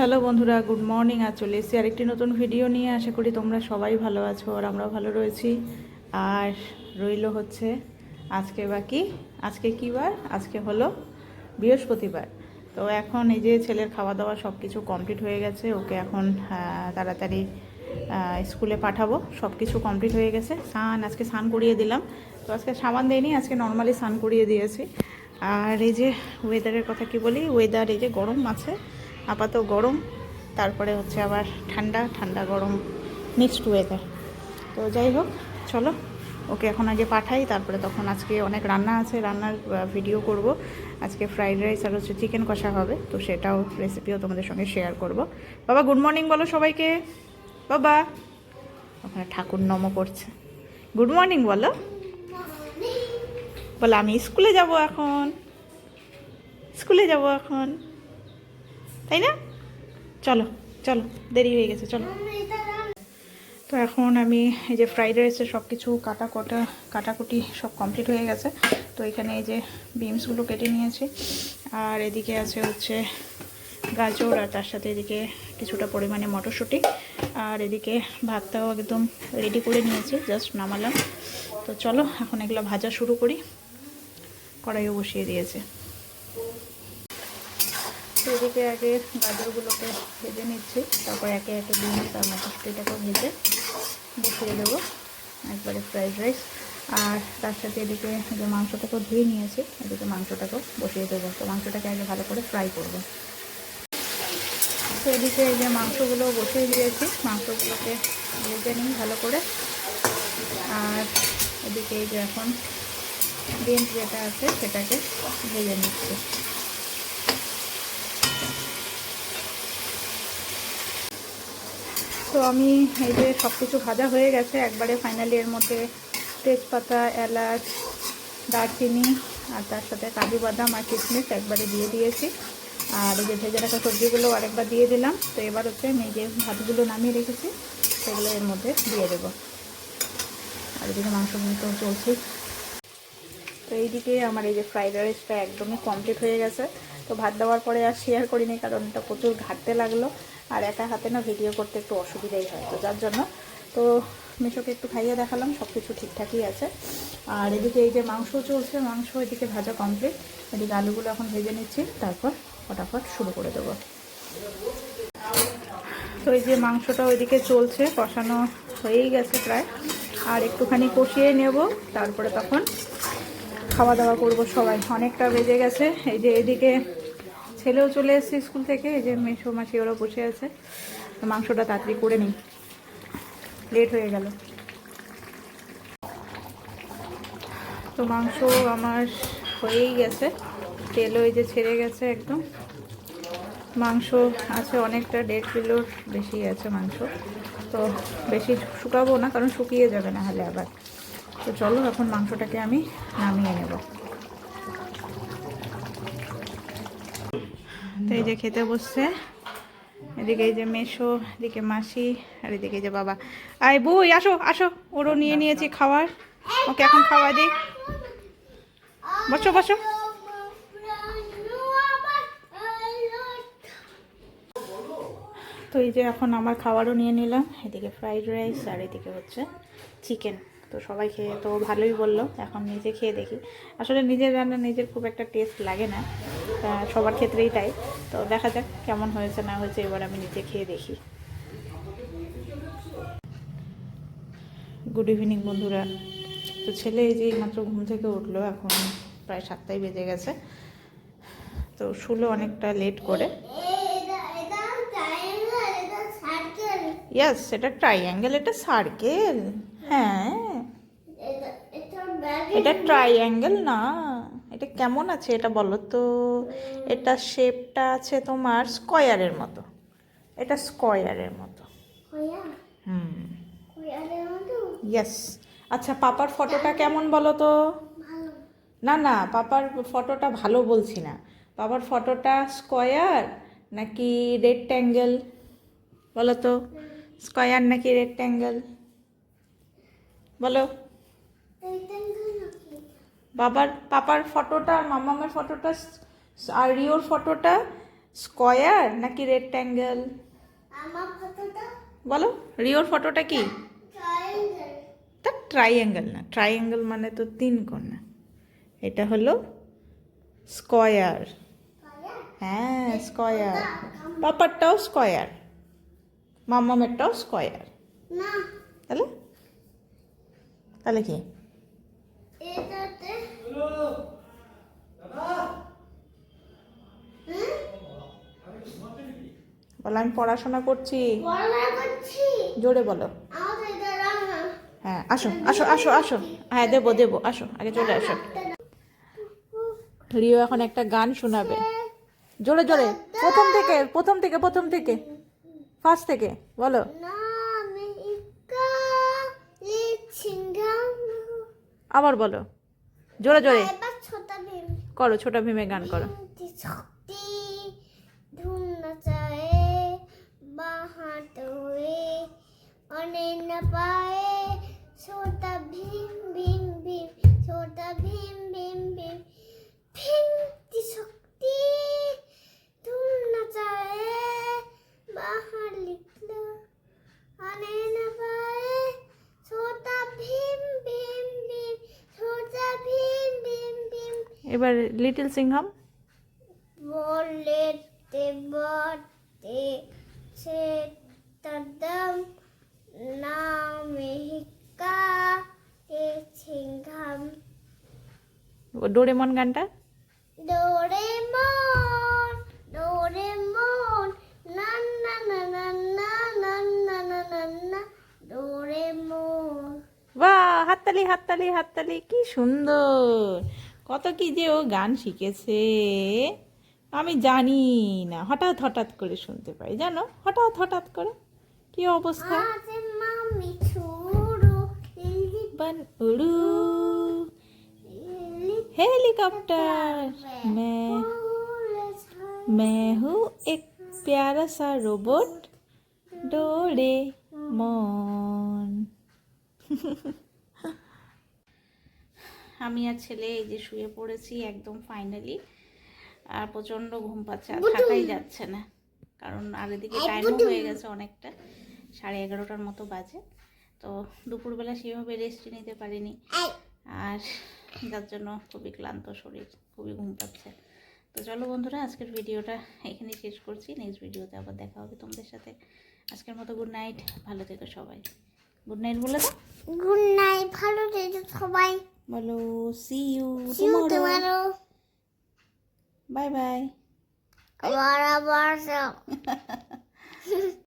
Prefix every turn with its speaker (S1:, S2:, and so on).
S1: Hello বন্ধুরা, good morning. আর চলে এসেছি আরেকটি নতুন ভিডিও নিয়ে। আশা করি তোমরা সবাই ভালো আছো আর আমরাও ভালো রয়েছি। আর রইল হচ্ছে আজকে বাকি আজকে কী বার? আজকে হলো বৃহস্পতিবার। তো এখন এই যে ছেলের খাওয়া দাওয়া সব কিছু কমপ্লিট হয়ে গেছে। ওকে এখন তাড়াতাড়ি স্কুলে পাঠাবো। সব কিছু কমপ্লিট হয়ে গেছে। স্নান, আজকে স্নান করিয়ে দিলাম। তো আজকে সাবান দেয়নি আজকে নর্মালি স্নান করিয়ে দিয়েছি। আর এই যে ওয়েদারের কথা কি বলি? ওয়েদার এই যে গরম আছে। আপাতত গরম, তারপরে হচ্ছে আবার ঠান্ডা ঠান্ডা গরম মিক্সড ওয়েদার তো যাই হোক, চলো, ওকে এখন আগে পাঠাই, তারপরে তখন আজকে অনেক রান্না আছে, রান্নার ভিডিও করব। আজকে ফ্রাইড রাইস আর হচ্ছে চিকেন কষা হবে, তো সেটাও রেসিপিও তোমাদের সঙ্গে শেয়ার করব। বাবা গুড মর্নিং বলো সবাইকে। বাবা, ওখানে ঠাকুর নম করছে। গুড মর্নিং বলো। বলে, আমি স্কুলে যাব এখন। স্কুলে যাব এখন। তাই না? চলো চলো, দেরি হয়ে গেছে, চলো। তো এখন আমি এই যে ফ্রাইড রাইসের সব কিছু কাটা কটা, কাটাকুটি সব কমপ্লিট হয়ে গেছে। তো এখানে এই যে বিনসগুলো কেটে নিয়েছি। আর এদিকে আছে হচ্ছে গাজর, আর তার সাথে এদিকে কিছুটা পরিমাণে মটরশুঁটি। আর এদিকে ভাতটাও একদম রেডি করে নিয়েছি জাস্ট নামালাম। তো চলো, এখন এগুলো ভাজা শুরু করি। কড়াইও বসিয়ে দিয়েছে। তো এদিকে আগে গাজরগুলোকে ভেজে নিচ্ছি। তারপর একে একে বিনস আর মটরশুঁটিটাকেও ভেজে বসিয়ে দেবো, একবারে ফ্রাইড রাইস আর তার সাথে এদিকে যে মাংসটাকেও ধুয়ে নিয়েছি, এদিকে মাংসটাকেও বসিয়ে দেবো। তো মাংসটাকে আগে ভালো করে ফ্রাই করব। তো এদিকে এই যে মাংসগুলো বসিয়ে দিয়েছি, মাংসগুলোকে ভেজে নিই ভালো করে। আর এদিকে এই যে এখন বিনস যেটা আছে সেটাকে ভেজে নিচ্ছি। তো আমি এই যে সব কিছু ভাজা হয়ে গেছে, একবারে ফাইনালি এর মধ্যে তেজপাতা, এলাচ, দারচিনি আর তার সাথে কাজু বাদাম আর কিশমিশ একবারে দিয়ে দিয়েছি। আর এই যে ভেজে রাখা সবজিগুলো আরেকবার দিয়ে দিলাম। তো এবার হচ্ছে আমি যে ভাতগুলো নামিয়ে রেখেছি, সেগুলো এর মধ্যে দিয়ে দেবো। আর এদিকে মাংস কিন্তু চলছে তো এইদিকে আমার এই যে ফ্রাইড রাইসটা একদমই কমপ্লিট হয়ে গেছে। তো ভাত দেওয়ার পরে আর শেয়ার করিনি কারণ এটা প্রচুর ঘাটতে লাগল। আর একা হাতে না ভিডিও করতে একটু অসুবিধাই হয়, তো যার জন্য। তো মেশোকে একটু খাইয়ে দেখালাম সব কিছু ঠিকঠাকই আছে। আর এদিকে এই যে মাংস চলছে, মাংস এদিকে ভাজা কমপ্লিট এদিকে আলুগুলো এখন ভেজে নিচ্ছি, তারপর ফটাফট শুরু করে দেবো। তো এই যে মাংসটা ওইদিকে চলছে, কষানো হয়েই গেছে প্রায়। আর একটুখানি কষিয়ে নেব, তারপরে তখন খাওয়া দাওয়া করব সবাই। অনেকটা বেজে গেছে, এই যে এদিকে ছেলেও চলে এসেছে স্কুল থেকে, এই যে মেসো মাসি ওরা বসে আছে। তো মাংসটা তাড়াতাড়ি করে নিই। লেট হয়ে গেল। তো মাংস আমার হয়েই গেছে। তেল ওই যে ছেড়ে গেছে একদম। মাংস আছে অনেকটা, দেড় কিলোর বেশি আছে মাংস। তো বেশি শুকাবো না, কারণ শুকিয়ে যাবে না হলে আবার। তো চলো, এখন মাংসটাকে আমি নামিয়ে নেব। তো এই যে খেতে বসছে। এদিকে এই যে মেশো, এদিকে মাসি, আর এদিকে এই যে বাবা। আয় বই, আসো আসো। ওরও নিয়ে নিয়েছি খাওয়ার ওকে, এখন খাওয়া দিই। বসো বসো। তো এই যে এখন আমার খাবারও নিয়ে নিলাম। এদিকে ফ্রাইড রাইস আর এদিকে হচ্ছে চিকেন তো সবাই খেয়ে তো ভালোই বলল, এখন নিজে খেয়ে দেখি। আসলে নিজের রান্না নিজের খুব একটা টেস্ট লাগে না সবার ক্ষেত্রেই তাই। তো দেখা যাক কেমন হয়েছে না হয়েছে, এবার আমি নিজে খেয়ে দেখি। গুড ইভিনিং বন্ধুরা। তো ছেলে এই যে মাত্র ঘুম থেকে উঠল, এখন প্রায় সাতটাই বেজে গেছে। তো শুলো অনেকটা লেট করে। ইয়াস এটা ট্রাইঅ্যাঙ্গেল এটা সার্কেল হ্যাঁ। এটা ট্রাইঅ্যাঙ্গেল না? এটা কেমন আছে এটা বলো তো? এটা শেপটা আছে তোমার স্কয়ারের মতো। এটা স্কয়ারের মতো। হুম। ইয়েস আচ্ছা পাপার ফটোটা কেমন বলো তো? না না পাপার ফটোটা ভালো বলছি না। পাপার ফটোটা স্কয়ার নাকি রেক্ট্যাঙ্গেল বলো তো। স্কয়ার নাকি রেক্ট্যাঙ্গেল বলো। বাবার পাপার ফটোটা আর মামামের ফটোটা আর রিওর ফটোটা স্কয়ার নাকি রেক্ট্যাঙ্গেল? বলো রিওর ফটোটা কি? তা ট্রাইঅ্যাঙ্গেল না ট্রাইঅ্যাঙ্গেল মানে তো তিন কন্যা এটা হলো স্কয়ার। হ্যাঁ স্কয়ার? পাপারটাও স্কয়ার মাম্মামেরটাও স্কয়ার। তাহলে? তাহলে কি?
S2: এটাতে?
S1: বলো। আমি পড়াশোনা করছি। জোরে বলো। হ্যাঁ আসো আসো আসো আসো। হ্যাঁ দেবো দেবো আসো আগে চলে আসো। রিও এখন একটা গান শোনাবে। জোরে জোরে প্রথম থেকে প্রথম থেকে প্রথম থেকে। ফার্স্ট থেকে বলো।
S2: না আমি ইকা লিচিঙ্গাম
S1: আবার বলো। জোরে জোরে। করো ছোটা ভীমে গান করো।
S2: ছোটা ভীম ভীম ভীম ছোটা ভীম ভীম ভীম ভীম।
S1: এবার লিটল সিংহাম
S2: বলেতে বটে সে তদম নামিকা এ ছিঙ্গাম
S1: ডোরেমন গানটা
S2: ডোরে মন ডোরে মন না না না না না না না না না না ডোরে মন
S1: বাহ হাততালি হাততালি হাততালি কি সুন্দর কত কি যে ও গান শিখেছে আমি জানি না হঠাৎ হঠাৎ করে শুনতে পাই জানো হঠাৎ হঠাৎ করে কি অবস্থা
S2: আজ মামি ছুড়ো লিলি
S1: बन उड़ू
S2: লিলি
S1: हेलीकॉप्टर मैं मैं हूँ एक प्यारा सा रोबोट डोरे মন আমি আর ছেলে এই যে শুয়ে পড়েছি একদম ফাইনালি আর প্রচণ্ড ঘুম পাচ্ছে আর থাকাই যাচ্ছে না। কারণ আর এদিকে টাইমও হয়ে গেছে অনেকটা সাড়ে এগারোটার মতো বাজে। তো দুপুরবেলা সেভাবে রেস্ট নিতে পারিনি। আর যার জন্য খুবই ক্লান্ত শরীর খুবই ঘুম পাচ্ছে। তো চলো বন্ধুরা আজকের ভিডিওটা এখানেই শেষ করছি। নেক্সট ভিডিওতে আবার দেখা হবে তোমাদের সাথে। আজকের মতো গুড নাইট ভালো থেকো সবাই। গুড নাইট বলে দাও।
S2: গুড নাইট ভালো থেকো সবাই।
S1: Malo, see you
S2: see. You tomorrow.
S1: Bye bye.
S2: Bye. Bye.